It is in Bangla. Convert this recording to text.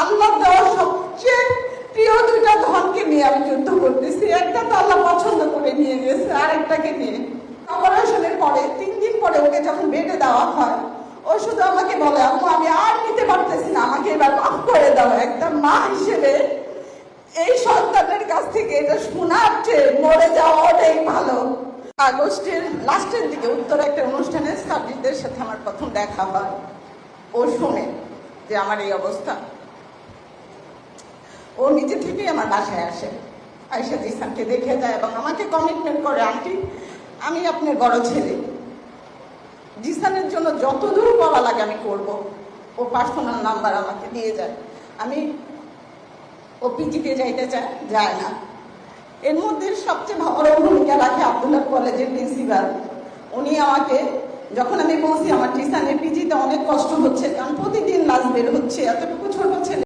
আল্লাহ দেওয়া সবচেয়ে প্রিয় দুইটা ধনকে নিয়ে আমি যুদ্ধ করতেছি। একটা তো আল্লাহ পছন্দ করে নিয়ে গেছে, আরেকটাকে নিয়ে। অপারেশনের পরে, তিন দিন পরে ওকে যখন বেডে দেওয়া হয় ও শুধু আমাকে বলে, আম্মু, আমি আর নিতে পারতেছি না, আমাকে এবার মাফ করে দাও। একটা মা হিসেবে এই সন্তানের কাছ থেকে এটা শোনার চেয়ে মরে যাওয়া অনেক ভালো। আগস্টের লাস্টের দিকে উত্তর একটা অনুষ্ঠানে সার্জিদের সাথে আমার প্রথম দেখা হয়। ও শুনে যে আমার এই অবস্থা। ও নিজে থেকেই আমার বাসায় আসে। আয়সা জিসানকে দেখে যায় এবং আমাকে কমিটমেন্ট করে, আন্টি, আমি আপনার বড় ছেলে। জিসানের জন্য যত দূর করা লাগে আমি করব। ও পার্সোনাল নাম্বার আমাকে দিয়ে যায়। আমি ও পিজিতে যাইতে চায়, যায় না। এর মধ্যে সবচেয়ে বড় ভূমিকা রাখে আব্দুল্লাহ কলেজের প্রিন্সিপাল উনি আমাকে, যখন আমি বলছি আমার টিসানের পিজিতে অনেক কষ্ট হচ্ছে, কারণ প্রতিদিন লাশ বের হচ্ছে, এতটুকু ছোট ছেলে